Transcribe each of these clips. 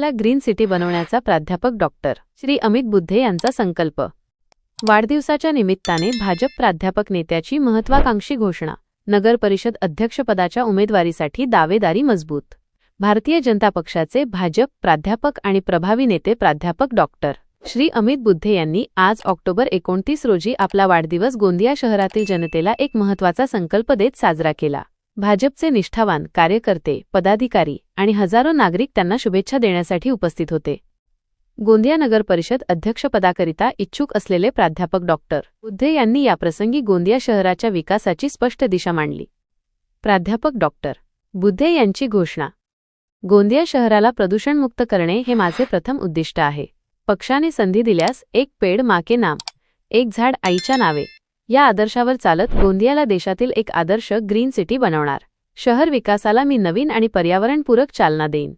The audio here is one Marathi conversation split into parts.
पुण्याला ग्रीन सिटी बनवण्याचा प्राध्यापक डॉक्टर श्री अमित बुद्धे यांचा संकल्प. वाढदिवसाच्या निमित्ताने भाजप प्राध्यापक नेत्याची महत्वाकांक्षी घोषणा. नगर परिषद अध्यक्षपदाच्या उमेदवारीसाठी दावेदारी मजबूत. भारतीय जनता पक्षाचे भाजप प्राध्यापक आणि प्रभावी नेते प्राध्यापक डॉक्टर श्री अमित बुद्धे यांनी आज ऑक्टोबर एकोणतीस रोजी आपला वाढदिवस गोंदिया शहरातील जनतेला एक महत्त्वाचा संकल्प देत साजरा केला. भाजपचे निष्ठावान कार्यकर्ते पदाधिकारी आणि हजारो नागरिक त्यांना शुभेच्छा देण्यासाठी उपस्थित होते. गोंदिया नगर परिषद अध्यक्षपदाकरिता इच्छुक असलेले प्राध्यापक डॉक्टर बुद्धे यांनी याप्रसंगी गोंदिया शहराच्या विकासाची स्पष्ट दिशा मांडली. प्राध्यापक डॉक्टर बुद्धे यांची घोषणा. गोंदिया शहराला प्रदूषणमुक्त करणे हे माझे प्रथम उद्दिष्ट आहे. पक्षाने संधी दिल्यास एक पेड माके नाम एक झाड आईच्या नावे या आदर्शावर चालत गोंदियाला देशातील एक आदर्श ग्रीन सिटी बनवणार. शहर विकासाला मी नवीन आणि पर्यावरणपूरक चालना देईन.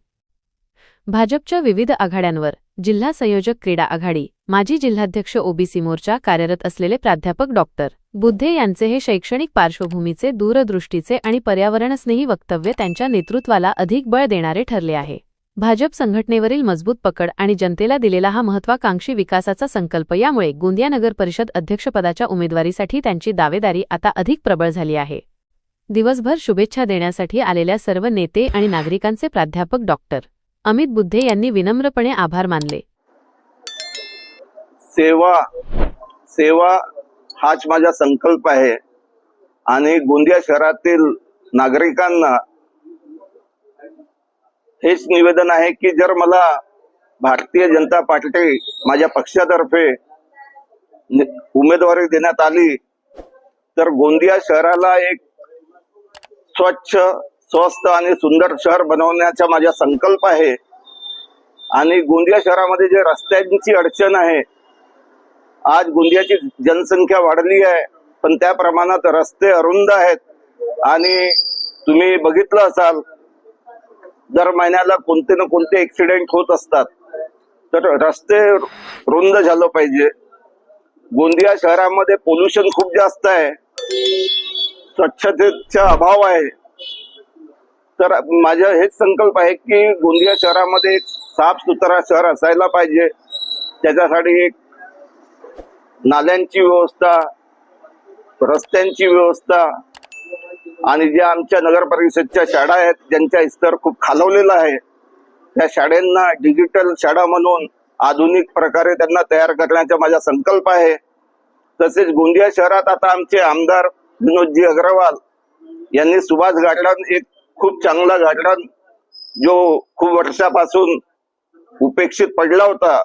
भाजपच्या विविध आघाड्यांवर जिल्हा संयोजक क्रीडा आघाडी माजी जिल्हाध्यक्ष ओबीसी मोर्चा कार्यरत असलेले प्राध्यापक डॉक्टर बुद्धे यांचे हे शैक्षणिक पार्श्वभूमीचे दूरदृष्टीचे आणि पर्यावरणस्नेही वक्तव्य त्यांच्या नेतृत्वाला अधिक बळ देणारे ठरले आहे. भाजप संघटनेवरील मजबूत पकड आणि जनतेला दिलेला हा महत्वाकांक्षी विकासाचा संकल्प यामुळे गोंदिया नगर परिषद अध्यक्षपदाच्या उमेदवारीसाठी त्यांची दावेदारी आता अधिक प्रबळ झाली आहे. दिवसभर शुभेच्छा देण्यासाठी आलेल्या सर्व नेते आणि नागरिकांचे प्राध्यापक डॉक्टर अमित बुद्धे यांनी विनम्रपणे आभार मानले. सेवा सेवा हाच माझा संकल्प आहे आणि गोंदिया शहरातील नागरिकांना हेच निवेदन आहे की जर मला भारतीय जनता पार्टी माझ्या पक्षातर्फे उमेदवारी देण्यात आली तर गोंदिया शहराला एक स्वच्छ स्वस्त आणि सुंदर शहर बनवण्याचा माझा संकल्प आहे. आणि गोंदिया शहरामध्ये जे रस्त्यांची अडचण आहे आज गोंदियाची जनसंख्या वाढली आहे पण त्या प्रमाणात रस्ते अरुंद आहेत. आणि तुम्ही बघितलं असाल दर महिन्याला कोणते ना कोणते ऍक्सिडेंट होत असतात. तर रस्ते रुंद झालं पाहिजे. गोंदिया शहरामध्ये पोल्युशन खूप जास्त आहे. स्वच्छतेचा अभाव आहे. तर माझा हेच संकल्प आहे की गोंदिया शहरामध्ये एक साफ सुथरा शहर असायला पाहिजे. त्याच्यासाठी एक नाल्यांची व्यवस्था रस्त्यांची व्यवस्था आणि ज्या आमच्या नगर परिषदच्या शाळा आहेत ज्यांचा स्तर खूप खालवलेला आहे त्या शाळांना डिजिटल शाळा म्हणून आधुनिक प्रकारे त्यांना तयार करण्याचा माझा संकल्प आहे. तसेच गोंदिया शहरात आता आमचे आमदार विनोदजी अग्रवाल यांनी सुभाष गार्डन एक खूप चांगला गार्डन जो खूप वर्षापासून उपेक्षित पडला होता.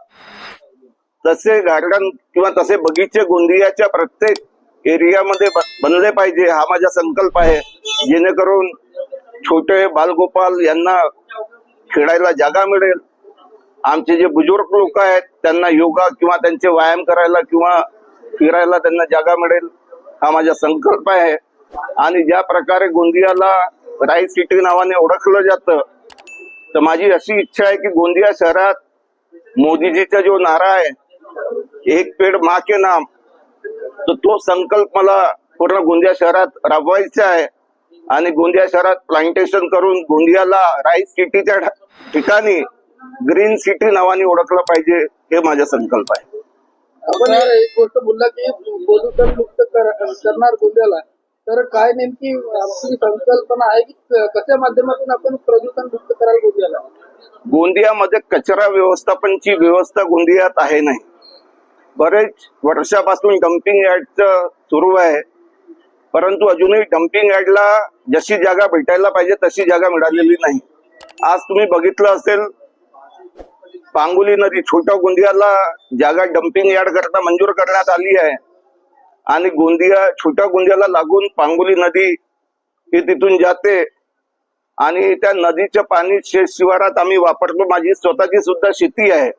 तसे गार्डन किंवा तसे बगीचे गोंदियाच्या प्रत्येक एरियामध्ये ब- बनले पाहिजे हा माझा संकल्प आहे. जेणेकरून छोटे बालगोपाल यांना खेळायला जागा मिळेल. आमचे जे बुजुर्ग लोक आहेत त्यांना योगा किंवा त्यांचे व्यायाम करायला किंवा फिरायला त्यांना जागा मिळेल हा माझा संकल्प आहे. आणि ज्या प्रकारे गोंदियाला राईस सिटी नावाने ओळखलं जातं तर माझी अशी इच्छा आहे की गोंदिया शहरात मोदीजीचा जो नारा आहे एक पेड मा के नाम तर तो संकल्प मला पूर्ण गोंदिया शहरात राबवायचा आहे. आणि गोंदिया शहरात प्लांटेशन करून गोंदियाला राईस सिटीच्या ठिकाणी ग्रीन सिटी नावाने ओळखलं पाहिजे हे माझा संकल्प आहे. आपण एक गोष्ट बोलला की प्रदूषण मुक्त कर- करणार गोंदियाला. तर काय नेमकी आपली संकल्पना आहे की कशा माध्यमातून आपण प्रदूषण मुक्त कराल गोंदियाला? गोंदियामध्ये कचरा व्यवस्थापनची व्यवस्था गोंदियात आहे नाही. बरेच वर्षापासून डम्पिंग यार्डचं सुरू आहे. परंतु अजूनही डम्पिंग यार्डला जशी जागा भेटायला पाहिजे तशी जागा मिळालेली नाही. आज तुम्ही बघितलं असेल पांगुली नदी छोट्या गोंदियाला जागा डम्पिंग यार्ड करता मंजूर करण्यात आली आहे. आणि गोंदिया छोट्या गोंदियाला लागून पांगुली नदी ही तिथून जाते. आणि त्या नदीचं पाणी शेत शिवारात आम्ही वापरतो. माझी स्वतःची सुद्धा शेती आहे.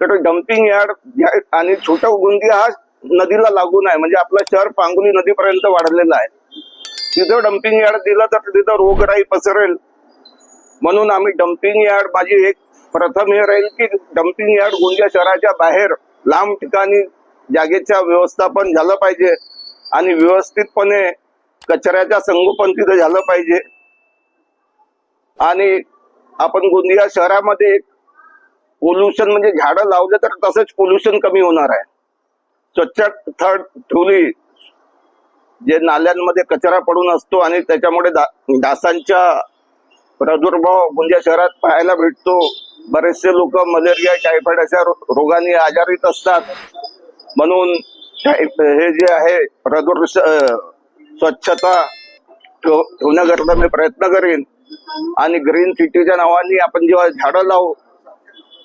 तर डम्पिंग यार्ड आणि छोटा गोंदिया हा नदीला लागून आहे. म्हणजे आपलं शहर पांगुली नदीपर्यंत वाढलेलं आहे. तिथं डम्पिंग यार्ड दिलं तर तिथं रोगराई पसरेल. म्हणून आम्ही डम्पिंग यार्ड माझी एक प्रथम हे राहील की डम्पिंग यार्ड गोंदिया शहराच्या बाहेर लांब ठिकाणी जागेच्या व्यवस्थापन झालं पाहिजे. आणि व्यवस्थितपणे कचऱ्याच्या संगोपन तिथं झालं पाहिजे. आणि आपण गोंदिया शहरामध्ये एक पोल्युशन म्हणजे झाडं लावले तर तसंच पोल्युशन कमी होणार आहे. स्वच्छ स्वच्छता ठेवली जे नाल्यांमध्ये कचरा पडून असतो आणि त्याच्यामुळे दा डासांचा प्रादुर्भाव गोंदिया शहरात पाहायला भेटतो. बरेचसे लोक मलेरिया टायफॉइड अशा रोगाने आजारित असतात. म्हणून हे जे आहे प्रदूर स्वच्छता ठेव- ठेवण्याकरता मी प्रयत्न करेन. आणि ग्रीन सिटीच्या नावाने आपण जेव्हा झाडं लावू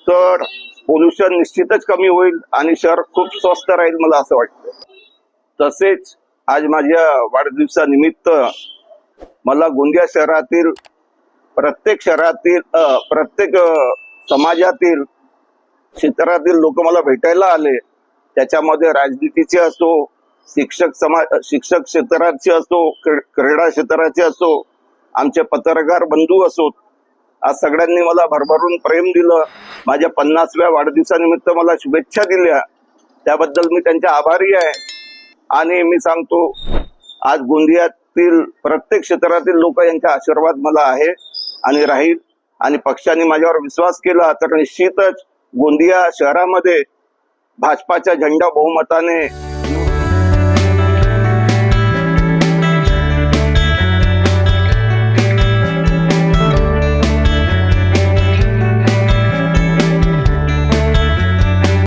तर पोल्युशन निश्चितच कमी होईल आणि शहर खूप स्वस्त राहील मला असं वाटतं. तसेच आज माझ्या वाढदिवसानिमित्त मला गोंदिया शहरातील प्रत्येक शहरातील प्रत्येक समाजातील क्षेत्रातील लोक मला भेटायला आले. त्याच्यामध्ये राजनीतीचे असो शिक्षक समाज शिक्षक क्षेत्राचे असो क्रीडा क्षेत्राचे असो आमचे पत्रकार बंधू असोत आज सगळ्यांनी मला भरभरून प्रेम दिलं. माझ्या पन्नासव्या वाढदिवसानिमित्त मला शुभेच्छा दिल्या. त्याबद्दल मी त्यांच्या आभारी आहे. आणि मी सांगतो आज गोंदियातील प्रत्येक क्षेत्रातील लोक यांचा आशीर्वाद मला आहे आणि राहील. आणि पक्षाने माझ्यावर विश्वास केला तर निश्चितच गोंदिया शहरामध्ये भाजपाचा झेंडा बहुमताने